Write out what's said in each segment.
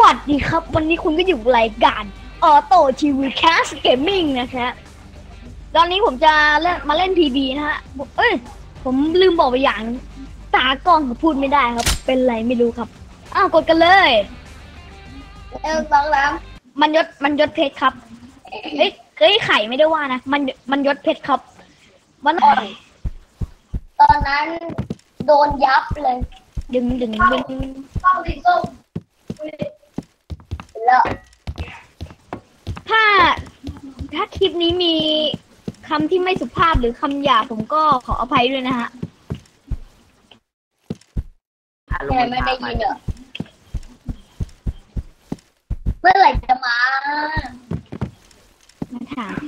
วัสดีครับ วันนี้คุณก็อยู่รายการออโต้ทีวีแคสเกมมิ่งนะครับตอนนี้ผมจะเล่นมาเล่นพีบีนะฮะผมเอ้ย ผมลืมบอกไปอย่างนึงตากล้องพูดไม่ได้ครับ เป็นไรไม่รู้ครับ อ้าวกดกันเลยเออสองสามมันยศมันยศเพชรครับเฮ้ยเฮ้ยไข่ไม่ได้ว่านะมันมันยศเพชรครับ มันตอนนั้นโดนยับเลย ดึงดึงดึงเข้าสีส้ม แล้วถ้าถ้าคลิปนี้มีคำที่ไม่สุภาพหรือคำหยาบผมก็ขออภัยด้วยนะฮะแกไม่ได้ยินเหรอเมื่อไหร่จะมามาถาม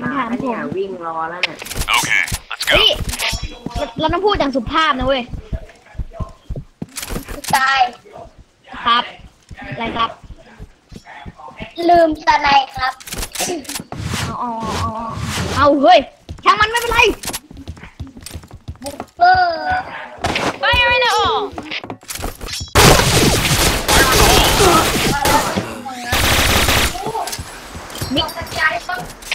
มาถามผเนี่ยมวิ่งรอแล้วเนี่ย Okay, let's go. เฮ้ยเราเราต้องพูดอย่างสุภาพนะเว้ย ตาย ครับ อะไรครับ ลืมสไนด์ครับ เอาเอาเอาเอาเอาเฮ้ยช่างมันไม่เป็นไรบุกเกอร์ Fire in the hole! มิก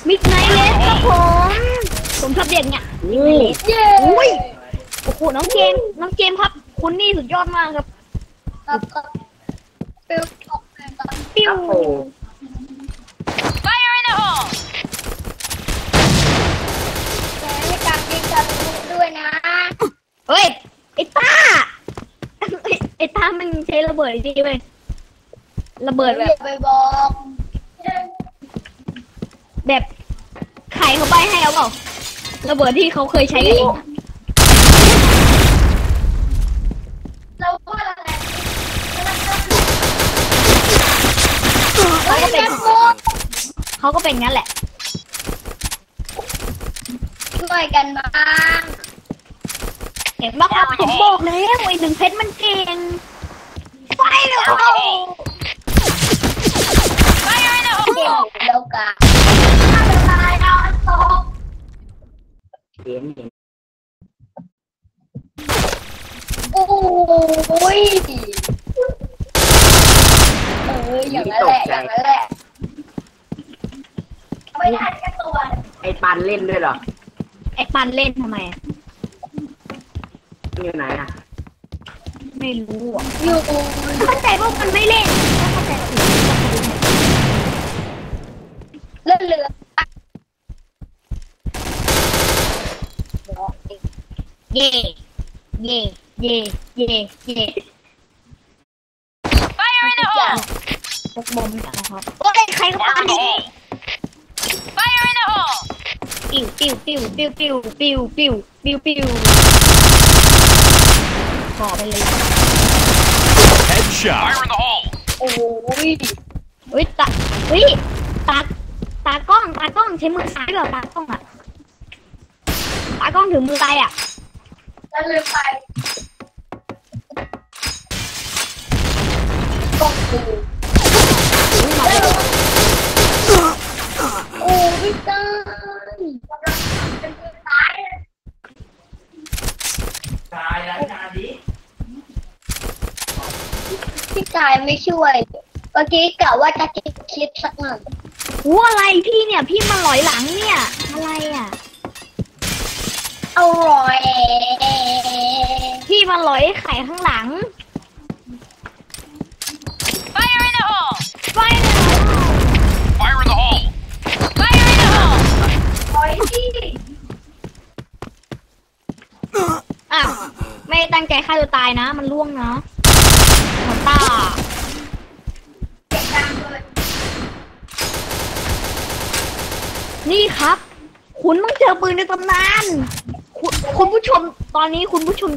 มิกไนเลสครับผม ผมชอบเด็กเนี่ยมิกไนเลสเย้อุ้ยโอ้โหน้องเจมส์น้องเจมส์ครับ คุณนี่สุดยอดมากครับครับครับฟิวตกเลยครับ ปิ้ว โอ้โห Fire in the hole! แกให้การยิงกันด้วย นะเฮ้ยไอ้ต้าไอ้ต้ามันใช้ระเบิดจริงๆเว้ยระเบิดแบบอย่าไปบอกแบบไข่เขาใบให้เอาเปล่าระเบิดที่เขาเคยใช้กันเองอะเราว่าอะไรเขาก็เป็นโอ้เขาก็เป็นงั้นแหละช่วยกันบ้าง เห็นปะครับผมบอกแล้วไอ้หนึ่งเพชรมันเก่งไปเลย Fire in the เก่ง hole! แล้วกันตายเอาตกเห็นเห็นโอ้ยเอออย่างนั้นแหละอย่างนั้นแหละไม่ทันกันตัวไอ้ปันเล่นด้วยเหรอไอ้ปันเล่นทำไม อะมันอยู่ไหนอะไม่รู้อะอยู่เข้าใจว่ามันไม่เล่นเข้าใจว่าเลื่อนเรือเย่เย่เย่เย่เย่ Fire in the hole! พกบอมนะครับโอ้ยใครก็ Fire ปา in the hole! Fire in the hole! ปิ้วปิ้วปิ้วปิ้วปิ้วปิ้วปิ้วปิ้วปิ้วข อไปเลย Headshot! Fire in the hole! โอ้ยเฮ้ยตาเฮ้ยตาตากล้องตากล้องใช้มือซ้ายเหรอตากล้องอะตากล้องถือมือซ้ายอะแล้วเรือไปตกดูโอ้พี่ตายตายตายแล้วนาดิ พี่กายไม่ช่วย เมื่อกี้กะว่าจะคิดคลิปสักหน่อยหัวอะไรพี่เนี่ยพี่มาหลอยหลังเนี่ย อะไรอะอร่อยพี่มาหลอยไข่ข้างหลัง Fire in the hole! ไฟเลย Fire in the hole! Fire in the hole! อร่อยที่อ้าวไม่ได้ตั้งใจฆ่าตัวตายนะ มันล่วงนะหมดตา เด็กดังเลย นี่ครับ คุณต้องเจอปืนในตำนานคุณคุณผู้ชมตอนนี้คุณผู้ชม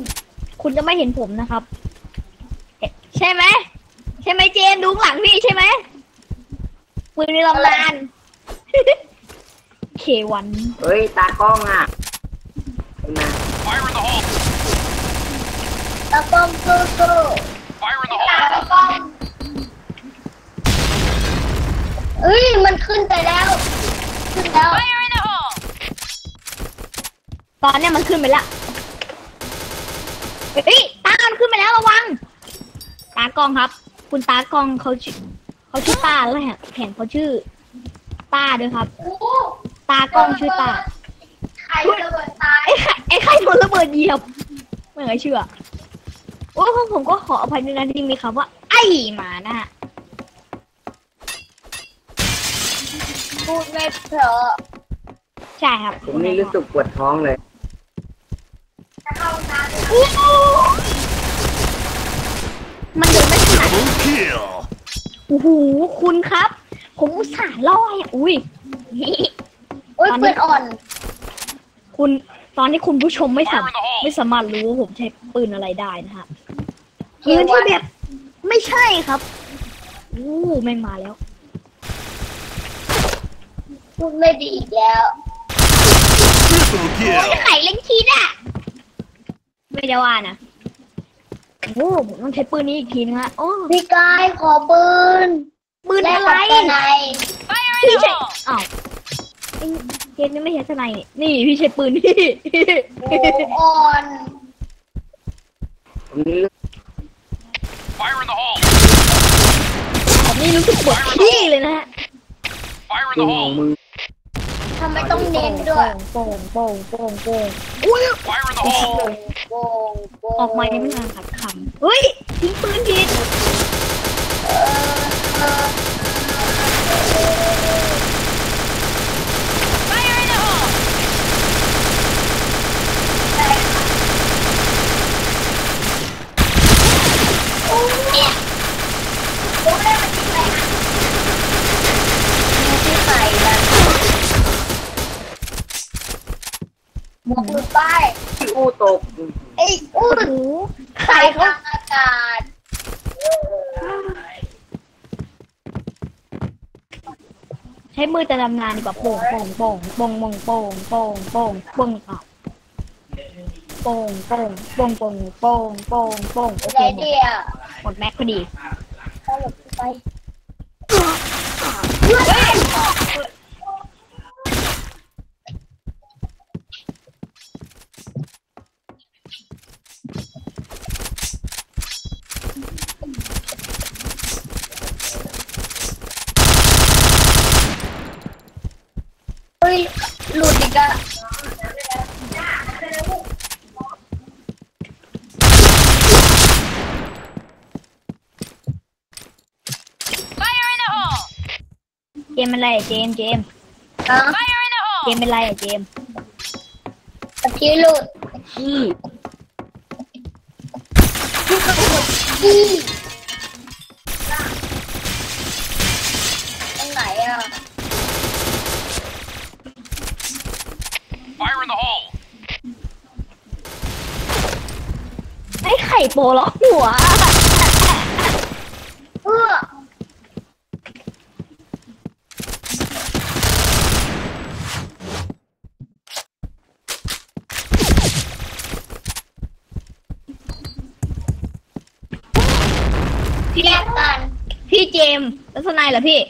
คุณจะไม่เห็นผมนะครับเอ๊ะใช่ไหมใช่ไหมเจนดูข้างหลังพี่ใช่ไหมปืนในตำนานเควันเฮ้ย ตากล้องอะมา Fire in the hole! ตะป้อมสู้สู้ Fire in the ตา hole! ตะป้อมเอ้ย มันขึ้นไปแล้วขึ้น แล้ว Fire in the hole! ตอนเนี้ยมันขึ้นไปแล้วเฮ้ยตามันขึ้นไปแล้วระวัง ตากล้องครับ คุณตากล้องเขาชื่อเขาชื่อตาแล้วแหแถมเขาชื่อตาด้วยครับตากล้องชื่อตาใครระเบิดตายไอ้ไข่ไอ้ไข่โดนระเบิดเหยียบไม่เคยเชื่อโอ้ผมก็ขออภัยด้วยนะที่มีคำว่า ไอ้หมานะฮะ พูดไม่เพราะใช่ครับผมนี่รู้สึกปวดท้องเลยมันเดินไม่ถนัด Double kill. โอ้โหคุณครับ ผมอุตส่าห์ล่อให้อุ้ยอุ้ยตอนนี้ปืนอ่อน คุณตอนนี้คุณผู้ชมไม่สาม Fire in the hole. ไม่สามารถรู้ว่าผมใช้ปืนอะไรได้นะฮะปืนที่แบบไม่ใช่ครับอู้แม่งมาแล้ว พูดไม่ดีอีกแล้ว Triple โอ้ย kill. ไข่เล่นคิดอะไม่ได้ว่านะ โอ้ผมต้องใช้ปืนนี้อีกทีนึงฮะโอ้พี่กายขอปืน ปืนแลกอะไรกับตัวไหน Fire พี่ใช้อ้าวไอ้เกมนี้ไม่ใช่สไนด์นี่นี่พี่ใช้ปืนนี่โอ้อ่อนผมนี่ Fire in the hole. ผมนี่รู้สึกปวดขี้เลยนะฮะ Fire in จริ the งของ hole. มึงทำไมต้องเน้นด้วยโป่งโป่งโป่งโป่งอุ้ย Fire in the hole. โป่งโป่งออกมายังไม่นานขัดคำเฮ้ยทิ้งปืนผิดเออเออ Fire in the hole. เนี่ยโอ้ยมันยิงอะไรอะยิงที่ใส่กันหมวกมือป้าย ที่อู้ตก ไอ้อุ้โอ้ยโหใส่ทางอากาศใช้มือจะดำนานดีกว่าโป่งโป่งโป่งโป่งโป่งโป่งโป่งโป่งโป่งอ่าโป่งโป่งโป่งโป่งโป่งโป่งโป่งโอเคเดียหมดแม็กพอดี ตลบไป เฮ้ย หลุดอีกอะ Fire in the hole. เจมเป็นไรอะเจมเจมนะ Fire in the เจ hole. มเป็นไรอะเจมตะกี้หลุดขี้อีตรงไหนอะ Fire in the hole. ไอ้ไข่โปล็อกหัว เพื่อ พี่แยกกันพี่เจมแล้วสไนายเหรอพี่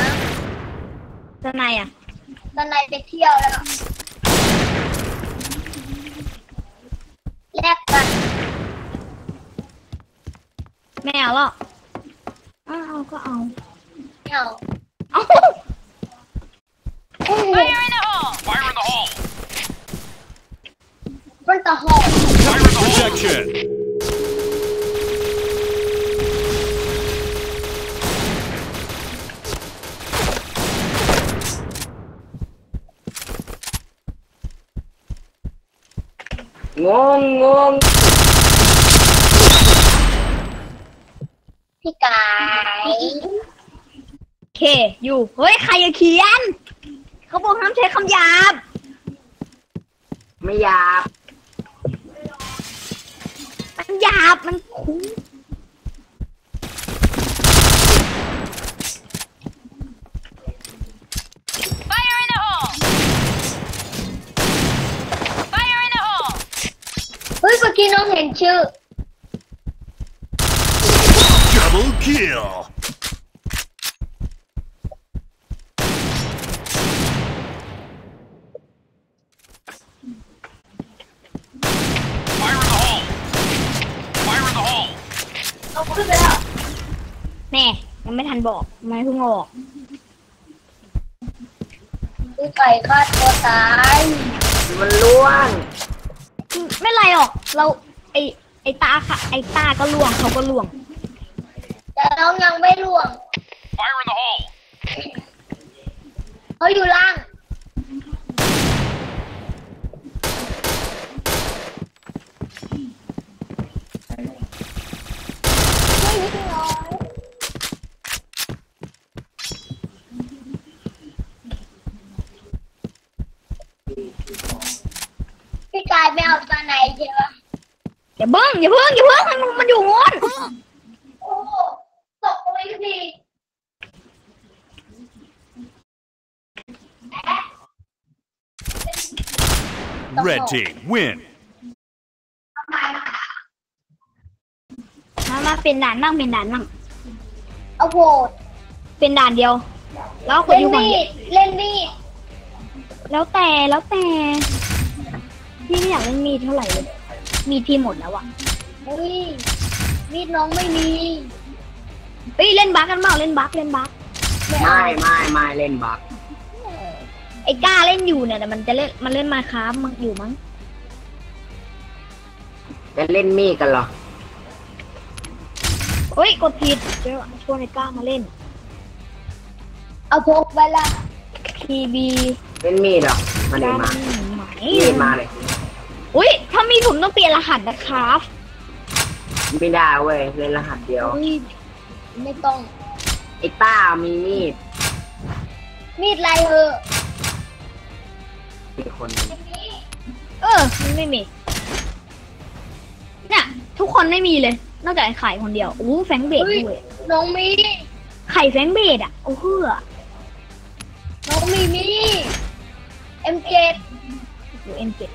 นะสไนายอะตอนไหนไปเที่ยวแล้วแลกกันไม่เอาหรอกเอาเอาก็เอาเอา เอา โอ้โห Fire in the hole. Fire in the hole. มันตะหอก Fire in the hole. Protection. งงงงพี่กายเค อยู่ เฮ้ย ใครจะเขียน เขาบอกห้ามใช้คำหยาบ ไม่หยาบ มันหยาบ มันคุ้ม Fire in the hole. Fire in the hole. เฮ้ยเมื่อ กี้น้องเห็นชื่อ Double kill. Fire in the hole. Fire in the hole. เอาขึ้นไปแล้วแน่ยังไม่ทันบอกทำไม่เพิ่งออกพี่ไก่ฆ่าตัวตาย มันล่วงไม่ไรหรอก เราไอไอตาค่ะ ไอตาก็ล่วงเขาก็ล่วง แต่น้องยังไม่ล่วง Fire in the hole! เขาอยู่ล่างไม่นิดน้อยพี่กายไม่เอาตัวไหนใช่ปะ อย่าเบิ้งอย่าเพิ่งอย่าเพิ่งมันมันอยู่งอนโอ้โหตกไปที Red team win. มามาเป็นด่านบ้างเป็นด่านบ้างเอาโหวตเป็นด่านเดียว แล้วคนเล่นอยู่ฝั่งมีเดียวดเล่นมีดแล้วแต่แล้วแต่พี่ไม่อยากเล่นมีดเท่าไหร่เลย มีดพี่หมดแล้วอะอุ้ยมีดน้องไม่มีเฮ้ยเล่นบักกันเปล่าเล่นบักเล่นบักไม่ไม่ไม่เล่นบักไอ้ก้าเล่นอยู่เนี่ยแต่มันจะเล่นมันเล่นมาค้ามันอยู่มั้งจะเล่นมีดกันเหรอเฮ้ยกดผิดเดี๋ยวชวนไอ้ก้ามาเล่น เอาพกไปละ PB เล่นมีดเหรอมาเลยด้านมาไหนมีดมาเลย อุ้ยถ้ามีผมต้องเปลี่ยนรหัสนะครับไม่ได้เว้ยเล่นรหัสเดียว อุ้ยไม่ต้อง ไอ้ต้ามีมีดมีดลายเหอะมีคนเออมันไม่มีเนี่ยทุกคนไม่มีเลย นอกจากไอ้ไข่คนเดียวอู้แฟรงค์เบดด้วยน้องมีไข่แฟรงค์เบดอะโอ้เพื่อน้องมีมีเอ็มเจดูเอ็มเจ็ด